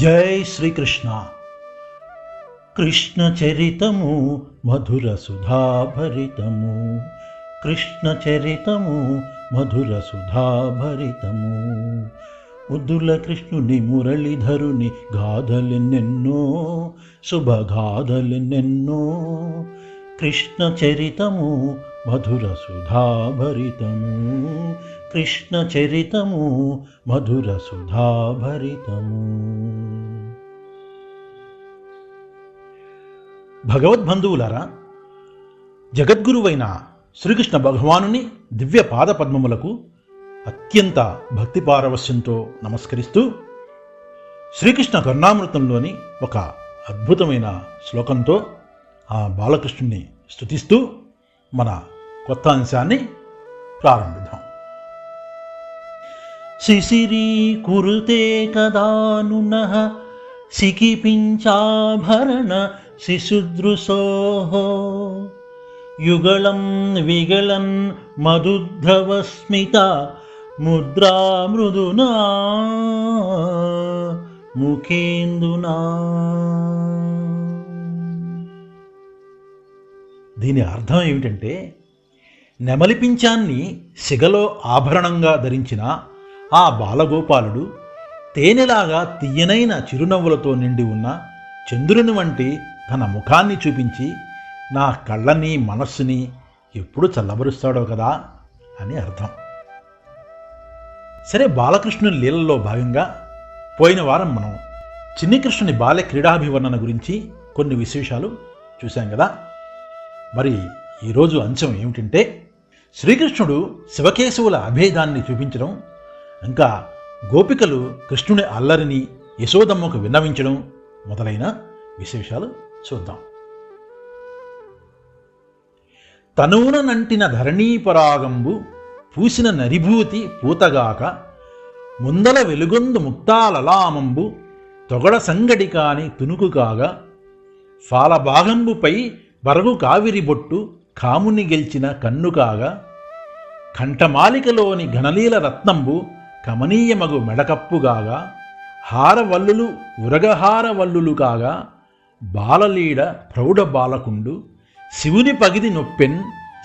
జై శ్రీకృష్ణ. కృష్ణ చరితము మధుర సుధాభరితము. కృష్ణ చరితము మధుర సుధాభరితము. ముద్దుల కృష్ణుని మురళీధరుని గాథలెన్నెన్నో శుభగాథలెన్నెన్నో కృష్ణ చరితము మధురసుధాభరితము. కృష్ణ చరితము మధుర భగవద్బంధువులారా జగద్గురువైన శ్రీకృష్ణ భగవానుని దివ్య పాద పద్మములకు అత్యంత భక్తి పారవస్యంతో నమస్కరిస్తూ శ్రీకృష్ణ కరుణామృతంలోని ఒక అద్భుతమైన శ్లోకంతో ఆ బాలకృష్ణుని స్తుతిస్తూ మన కొత్త అంశాన్ని ప్రారంభిద్దాం. శిశిరీ కురుతే కదానున సికిపించాభరణ శిశుదృశోః యుగళం విగళన్ మధుద్రవస్మిత ముద్రా మృదునా ముఖేందునా. దీని అర్థం ఏమిటంటే నెమలిపించాన్ని సిగలో ఆభరణంగా ధరించిన ఆ బాలగోపాలుడు తేనెలాగా తీయనైన చిరునవ్వులతో నిండి ఉన్న చంద్రుని వంటి తన ముఖాన్ని చూపించి నా కళ్ళని మనస్సుని ఎప్పుడు చల్లబరుస్తాడో కదా అని అర్థం. సరే బాలకృష్ణుని లీలల్లో భాగంగా పోయిన వారం మనం చిన్నికృష్ణుని బాల్య క్రీడాభివర్ణన గురించి కొన్ని విశేషాలు చూశాం కదా. మరి ఈరోజు అంశం ఏమిటంటే శ్రీకృష్ణుడు శివకేశవుల అభేదాన్ని చూపించడం ఇంకా గోపికలు కృష్ణుని అల్లరిని యశోదమ్మకు విన్నవించడం మొదలైన విశేషాలు చూద్దాం. తనూన నంటిన ధరణీపరాగంబు పూసిన నరిభూతి పూతగాక ముందల వెలుగొందు ముక్తాలలామంబు తొగడ సంగడి కాని తునుకు కాగా ఫాలభాగంబుపై బరగు కావిరి బొట్టు కాముని గెలిచిన కన్ను కాగా కంఠమాలికలోని ఘనలీల రత్నంబు కమనీయమగు మెడకప్పుగాగా హారవల్లులు ఉరగహారవల్లులు కాగా బాలలీడ ప్రౌఢ బాలకుండు శివుని పగిది నొప్పెన్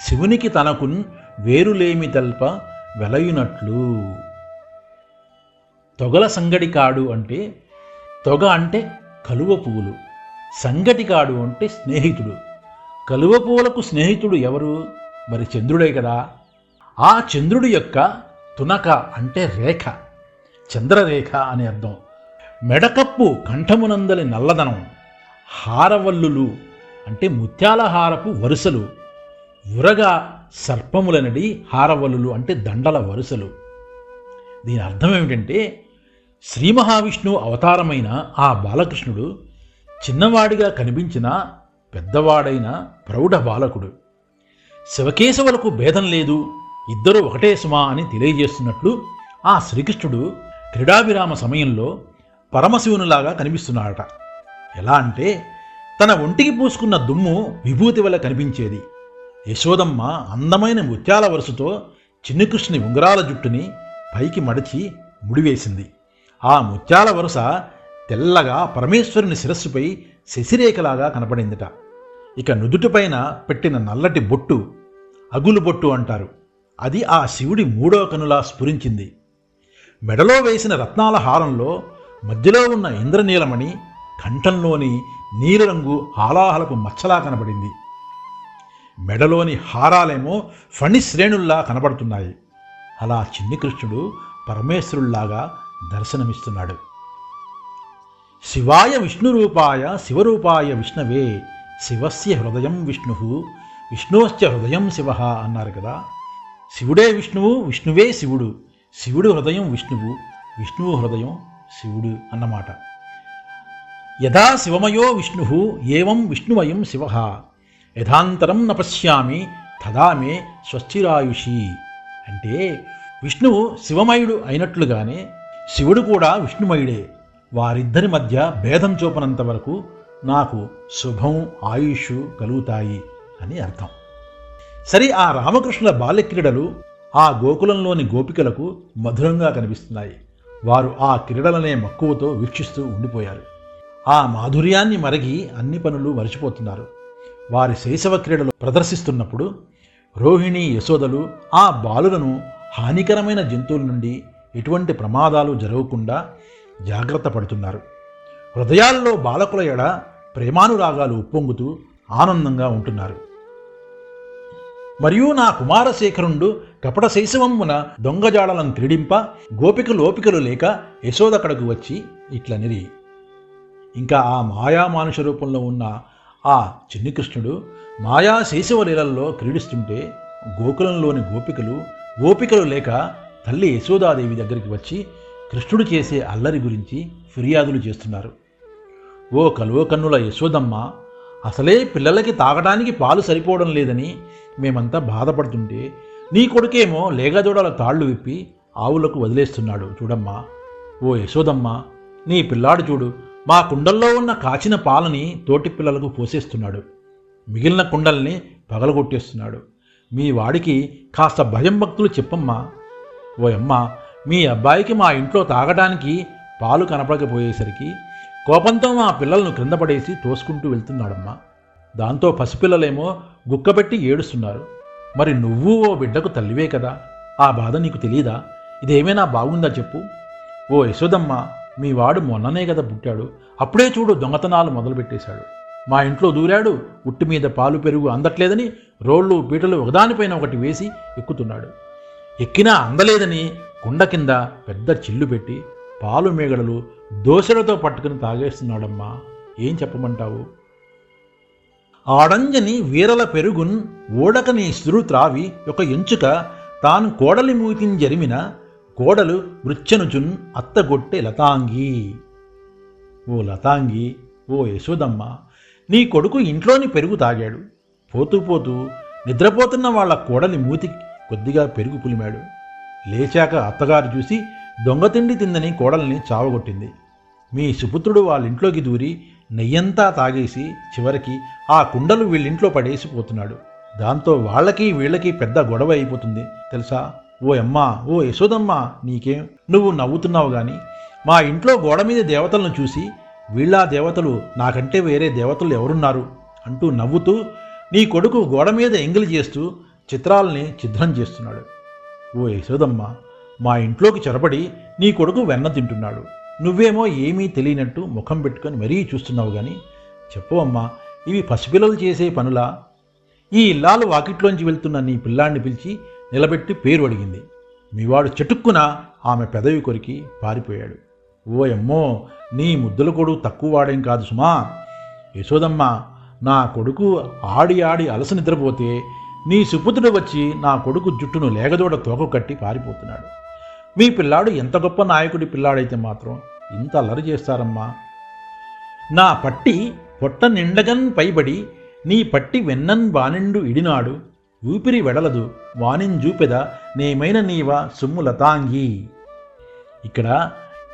శివునికి తనకున్ వేరులేమి తల్ప వెలయునట్లు. తొగల సంగడికాడు అంటే తొగ అంటే కలువ పువ్వులు సంగటికాడు అంటే స్నేహితుడు. కలువ పువ్వులకు స్నేహితుడు ఎవరు? మరి చంద్రుడే కదా. ఆ చంద్రుడి యొక్క తునక అంటే రేఖ చంద్రరేఖ అని అర్థం. మెడకప్పు కంఠమునందలి నల్లదనం హారవల్లులు అంటే ముత్యాల హారపు వరుసలు ఉరగా సర్పములనడి హారవల్లులు అంటే దండల వరుసలు. దీని అర్థం ఏమిటంటే శ్రీ మహావిష్ణువు అవతారమైన ఆ బాలకృష్ణుడు చిన్నవాడిగా కనిపించిన పెద్దవాడైన ప్రౌఢ బాలకుడు. శివకేశవులకు భేదం లేదు ఇద్దరు ఒకటే సుమా అని తెలియజేస్తున్నట్లు ఆ శ్రీకృష్ణుడు క్రీడావిరామ సమయంలో పరమశివునిలాగా కనిపిస్తున్నాడట. ఎలా అంటే తన ఒంటికి పూసుకున్న దుమ్ము విభూతి వల్ల కనిపించేది. యశోదమ్మ అందమైన ముత్యాల వరుసతో చిన్నకృష్ణుని ఉంగరాల జుట్టుని పైకి మడిచి ముడివేసింది ఆ ముత్యాల వరుస తెల్లగా పరమేశ్వరుని శిరస్సుపై శశిరేఖలాగా కనపడిందిట. ఇక నుదుటిపైన పెట్టిన నల్లటి బొట్టు అగులు బొట్టు అంటారు. అది ఆ శివుడి మూడో కనులా స్ఫురించింది. మెడలో వేసిన రత్నాల హారంలో మధ్యలో ఉన్న ఇంద్రనీలమణి కంఠంలోని నీలరంగు హాలాహలపు మచ్చలా కనబడింది. మెడలోని హారాలేమో ఫణి శ్రేణుల్లా కనబడుతున్నాయి. అలా చిన్ని కృష్ణుడు పరమేశ్వరుల్లాగా దర్శనమిస్తున్నాడు. శివాయ విష్ణురూపాయ శివరూపాయ విష్ణవే శివస్య హృదయం విష్ణు విష్ణోశ్చ హృదయం శివ అన్నారు కదా. శివుడే విష్ణువు విష్ణువే శివుడు. శివుడు హృదయం విష్ణువు విష్ణువు హృదయం శివుడు అన్నమాట. యథా శివమయో విష్ణు ఏవం విష్ణువయం శివ. యథాంతరం న పశ్యామి తదా మే స్వస్తిరాయుషి అంటే విష్ణువు శివమయుడు అయినట్లుగానే శివుడు కూడా విష్ణుమయుడే. వారిద్దరి మధ్య భేదం చూపనంత వరకు నాకు శుభం ఆయుష్ కలుగుతాయి అని అర్థం. సరే ఆ రామకృష్ణుల బాల్యక్రీడలు ఆ గోకులంలోని గోపికలకు మధురంగా కనిపిస్తున్నాయి. వారు ఆ క్రీడలనే మక్కువతో వీక్షిస్తూ ఉండిపోయారు. ఆ మాధుర్యాన్ని మరగి అన్ని పనులు మరిచిపోతున్నారు. వారి శైశవ క్రీడలు ప్రదర్శిస్తున్నప్పుడు రోహిణి యశోదలు ఆ బాలులను హానికరమైన జంతువుల నుండి ఎటువంటి ప్రమాదాలు జరగకుండా జాగ్రత్త పడుతున్నారు. హృదయాల్లో బాలకుల ఎడ ప్రేమానురాగాలు ఉప్పొంగుతూ ఆనందంగా ఉంటున్నారు. మరియు నా కుమారశేఖరుండు కపట శైశవమున దొంగజాడలను క్రీడింప గోపిక లోపికలు లేక యశోదకడకు వచ్చి ఇట్లనిరి ఇంకా ఆ మాయా మానుష రూపంలో ఉన్న ఆ చిన్ని కృష్ణుడు మాయా శైశవలీలల్లో క్రీడిస్తుంటే గోకులంలోని గోపికలు గోపికలు లేక తల్లి యశోదాదేవి దగ్గరికి వచ్చి కృష్ణుడు చేసే అల్లరి గురించి ఫిర్యాదులు చేస్తున్నారు. ఓ కలువకన్నుల యశోదమ్మ అసలే పిల్లలకి తాగడానికి పాలు సరిపోవడం లేదని మేమంతా బాధపడుతుంటే నీ కొడుకేమో లేగదూడల తాళ్ళు విప్పి ఆవులకు వదిలేస్తున్నాడు చూడమ్మా. ఓ యశోదమ్మ నీ పిల్లాడు చూడు మా కుండల్లో ఉన్న కాచిన పాలని తోటి పిల్లలకు పోసేస్తున్నాడు. మిగిలిన కుండల్ని పగలగొట్టేస్తున్నాడు. మీ వాడికి కాస్త భయం భక్తులు చెప్పమ్మా. ఓ అమ్మ మీ అబ్బాయికి మా ఇంట్లో తాగడానికి పాలు కనపడకపోయేసరికి కోపంతో మా పిల్లలను క్రింద పడేసి తోసుకుంటూ వెళ్తున్నాడమ్మా. దాంతో పసిపిల్లలేమో గుక్కబెట్టి ఏడుస్తున్నారు. మరి నువ్వు ఓ బిడ్డకు తల్లివే కదా? ఆ బాధ నీకు తెలియదా ఇదేమైనా బాగుందా చెప్పు. ఓ యశోదమ్మ మీ వాడు మొన్ననే కదా పుట్టాడు. అప్పుడే చూడు దొంగతనాలు మొదలుపెట్టేశాడు. మా ఇంట్లో దూరాడు ఉట్టి మీద పాలు పెరుగు అందట్లేదని రోళ్ళు పీటలు ఒకదానిపైన ఒకటి వేసి ఎక్కుతున్నాడు. ఎక్కినా అందలేదని కుండ కింద పెద్ద చిల్లు పెట్టి పాలు మేగడలు దోశలతో పట్టుకుని తాగేస్తున్నాడమ్మా. ఏం చెప్పమంటావు? ఆడంజని వీరల పెరుగున్ ఓడకని స్త్రు త్రావి ఒక ఎంచుక తాను కోడలి మూతిని జరిమిన కోడలు మృత్యనుజున్ అత్తగొట్టె లతాంగి. ఓ లతాంగి ఓ యశోదమ్మ నీ కొడుకు ఇంట్లోని పెరుగు తాగాడు. పోతూ పోతూ నిద్రపోతున్న వాళ్ళ కోడలి మూతి కొద్దిగా పెరుగు పులిమాడు. లేచాక అత్తగారు చూసి దొంగతిండి తిందని కోడల్ని చావగొట్టింది. మీ సుపుత్రుడు వాళ్ళ ఇంట్లోకి దూరి నెయ్యంతా తాగేసి చివరికి ఆ కుండలు వీళ్ళింట్లో పడేసి పోతున్నాడు దాంతో వాళ్ళకి వీళ్ళకి పెద్ద గొడవ అయిపోతుంది. తెలుసా? ఓ అమ్మా ఓ యశోదమ్మా నీకేం? నువ్వు నవ్వుతున్నావు గాని. మా ఇంట్లో గోడ మీద దేవతలను చూసి వీళ్ళ దేవతలు నాకంటే వేరే దేవతలు ఎవరున్నారు? అంటూ నవ్వుతూ నీ కొడుకు గోడ మీద ఎంగిలి చేస్తూ చిత్రాలని ఛిద్రం చేస్తున్నాడు. ఓ యశోదమ్మ మా ఇంట్లోకి చొరబడి నీ కొడుకు వెన్న తింటున్నాడు. నువ్వేమో ఏమీ తెలియనట్టు ముఖం పెట్టుకొని మరీ చూస్తున్నావు గాని. చెప్పు అమ్మా ఇవి పసిపిల్లలు చేసే పనులా? ఈ ఇల్లాలు వాకిట్లోంచి వెళ్తున్న నీ పిల్లాన్ని పిలిచి నిలబెట్టి పేరు అడిగింది. మీవాడు చెటుక్కున ఆమె పెదవి కొరికి పారిపోయాడు. ఓ అమ్మో నీ ముద్దుల కొడుకు తక్కువ వాడేం కాదు సుమా. యశోదమ్మ నా కొడుకు ఆడి ఆడి అలస నిద్రపోతే నీ సుపుత్రుడు వచ్చి నా కొడుకు జుట్టును లేగదోడ తోక కట్టి పారిపోతున్నాడు. మీ పిల్లాడు ఎంత గొప్ప నాయకుడి పిల్లాడైతే మాత్రం ఇంత అల్లరి చేస్తారమ్మా. నా పట్టి పొట్ట నిండగన్ పైబడి నీ పట్టి వెన్నన్ బానిండు ఇడినాడు. ఊపిరి వెడలదు వానింజూపెద నేమైన నీవ సుమ్ము లతాంగి. ఇక్కడ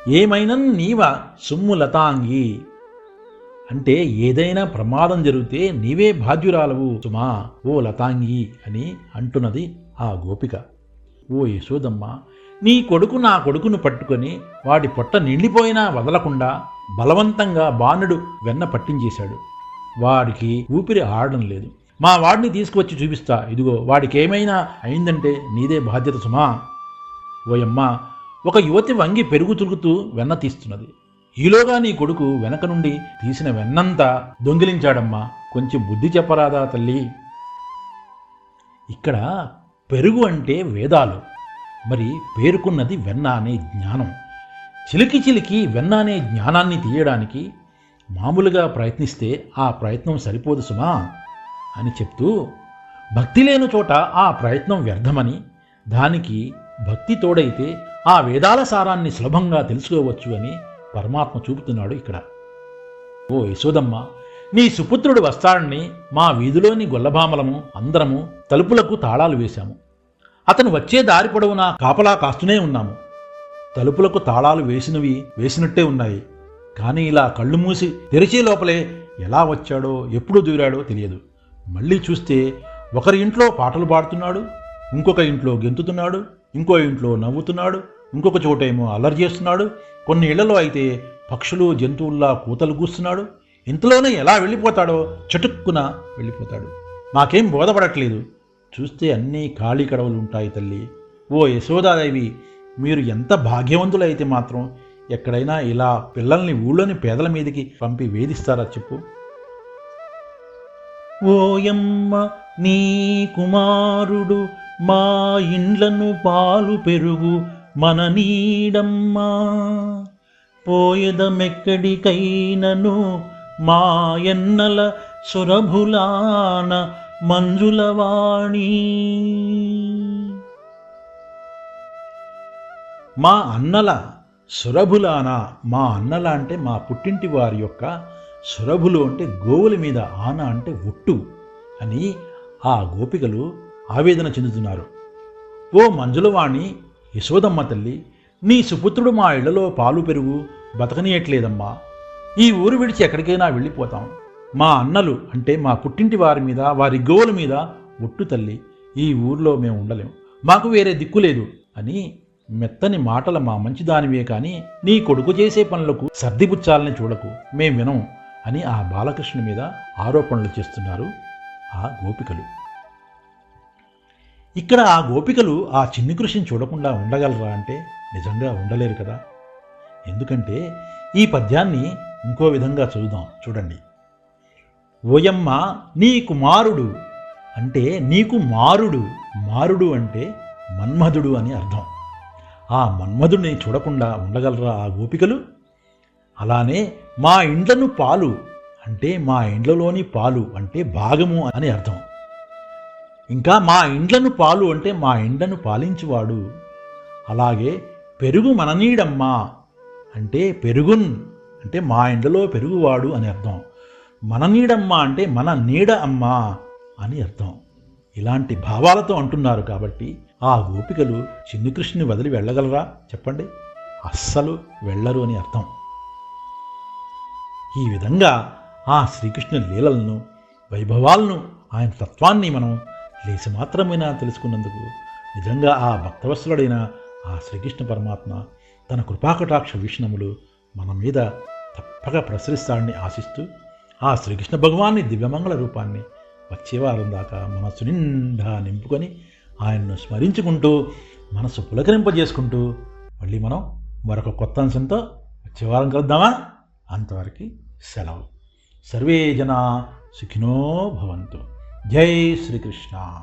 ఏమైనా నీవ సుమ్ము లతాంగి. అంటే ఏదైనా ప్రమాదం జరిగితే నీవే బాధ్యురాలవు సుమా ఓ లతాంగి అని అంటున్నది ఆ గోపిక. ఓ యశోదమ్మ నీ కొడుకు నా కొడుకును పట్టుకొని వాడి పొట్ట నిండిపోయినా వదలకుండా బలవంతంగా బాణుడు వెన్న పట్టించేశాడు. వాడికి ఊపిరి ఆడడం లేదు. మా వాడిని తీసుకువచ్చి చూపిస్తా. ఇదిగో వాడికేమైనా అయిందంటే నీదే బాధ్యత సుమా. ఓయమ్మ ఒక యువతి వంగి పెరుగు తులుకుతూ వెన్న తీస్తున్నది. ఈలోగా నీ కొడుకు వెనక నుండి తీసిన వెన్నంతా దొంగిలించాడమ్మా. కొంచెం బుద్ధి చెప్పరాదా తల్లి? ఇక్కడ పెరుగు అంటే వేదాలు. మరి పేరుకున్నది వెన్న అనే జ్ఞానం. చిలికి చిలికి వెన్న అనే జ్ఞానాన్ని తీయడానికి మామూలుగా ప్రయత్నిస్తే ఆ ప్రయత్నం సరిపోదు సుమా అని చెప్తూ భక్తి లేని చోట ఆ ప్రయత్నం వ్యర్థమని దానికి భక్తి తోడైతే ఆ వేదాల సారాన్ని సులభంగా తెలుసుకోవచ్చు అని పరమాత్మ చూపుతున్నాడు ఇక్కడ. ఓ యశోదమ్మ నీ సుపుత్రుడు వస్తాడని మా వీధిలోని గొల్లభామలము అందరము తలుపులకు తాళాలు వేశాము. అతను వచ్చే దారి పొడవునా కాపలా కాస్తూనే ఉన్నాము. తలుపులకు తాళాలు వేసినవి వేసినట్టే ఉన్నాయి. కానీ ఇలా కళ్ళు మూసి తెరిచే లోపలే ఎలా వచ్చాడో ఎప్పుడు దూరాడో తెలియదు. మళ్ళీ చూస్తే ఒకరి ఇంట్లో పాటలు పాడుతున్నాడు ఇంకొక ఇంట్లో గెంతుతున్నాడు ఇంకో ఇంట్లో నవ్వుతున్నాడు ఇంకొక చోటేమో అల్లరి చేస్తున్నాడు కొన్ని ఇళ్ళలో అయితే పక్షులు జంతువుల్లా కూతలు కూస్తున్నాడు ఇంతలోనే ఎలా వెళ్ళిపోతాడో చటుక్కున వెళ్ళిపోతాడు. మాకేం బోధపడట్లేదు. చూస్తే అన్నీ ఖాళీ కడవలు ఉంటాయి తల్లి. ఓ యశోదాదేవి మీరు ఎంత భాగ్యవంతులైతే మాత్రం ఎక్కడైనా ఇలా పిల్లల్ని ఊళ్ళోని పేదల మీదకి పంపి వేధిస్తారా చెప్పు. ఓయమ్మ నీ కుమారుడు మా ఇండ్లను పాలు పెరుగు మన నీడమ్మా. పోయదమెక్కడికైనను మా ఎన్నల సురభులాన మంజులవాణి మా అన్నల సురభులాన మా అన్నల అంటే మా పుట్టింటి వారి యొక్క సురభులు అంటే గోవుల మీద ఆన అంటే ఒట్టు అని ఆ గోపికలు ఆవేదన చెందుతున్నారు. ఓ మంజులవాణి యశోదమ్మ తల్లి నీ సుపుత్రుడు మా ఇళ్ళలో పాలు పెరుగు బతకనీయట్లేదమ్మా. ఈ ఊరు విడిచి ఎక్కడికైనా వెళ్ళిపోతాం. మా అన్నలు అంటే మా పుట్టింటి వారి మీద వారి గోవుల మీద ఒట్టు తల్లి ఈ ఊర్లో మేము ఉండలేం మాకు వేరే దిక్కు లేదు అని మెత్తని మాటల మా మంచిదానివే కానీ నీ కొడుకు చేసే పనులకు సర్దిపుచ్చాలని చూడకు మేం వినం అని ఆ బాలకృష్ణ మీద ఆరోపణలు చేస్తున్నారు ఆ గోపికలు. ఇక్కడ ఆ గోపికలు ఆ చిన్ని కృషిని చూడకుండా ఉండగలరా అంటే నిజంగా ఉండలేరు కదా. ఎందుకంటే ఈ పద్యాన్ని ఇంకో విధంగా చదువుదాం చూడండి. ఓయమ్మ నీ కుమారుడు అంటే నీకు మారుడు. మారుడు అంటే మన్మధుడు అని అర్థం. ఆ మన్మధుడిని చూడకుండా ఉండగలరా ఆ గోపికలు? అలానే మా ఇండ్లను పాలు అంటే మా ఇండ్లలోని పాలు అంటే భాగము అని అర్థం. ఇంకా మా ఇండ్లను పాలు అంటే మా ఇండ్లను పాలించువాడు. అలాగే పెరుగు మననీడమ్మా అంటే పెరుగున్ అంటే మా ఇండ్లలో పెరుగువాడు అని అర్థం. మన నీడమ్మ అంటే మన నీడ అమ్మా అని అర్థం. ఇలాంటి భావాలతో అంటున్నారు కాబట్టి ఆ గోపికలు చిన్నకృష్ణుని వదిలి వెళ్ళగలరా? చెప్పండి. అస్సలు వెళ్ళరు అని అర్థం. ఈ విధంగా ఆ శ్రీకృష్ణ లీలలను వైభవాలను ఆయన తత్వాన్ని మనం లేచి మాత్రమైనా తెలుసుకున్నందుకు నిజంగా ఆ భక్తవత్సలుడైన ఆ శ్రీకృష్ణ పరమాత్మ తన కృపాకటాక్ష వీక్షణములు మన మీద తప్పక ప్రసరిస్తాడని ఆశిస్తూ ఆ శ్రీకృష్ణ భగవాన్ని దివ్యమంగళ రూపాన్ని వచ్చేవారం దాకా మనసు నిండా నింపుకొని ఆయన్ను స్మరించుకుంటూ మనసు పులకరింపజేసుకుంటూ మళ్ళీ మనం మరొక కొత్త అంశంతో వచ్చేవారం కలుద్దామా? అంతవరకు సెలవు. సర్వే జనా సుఖినో భవంతు. జై శ్రీకృష్ణ.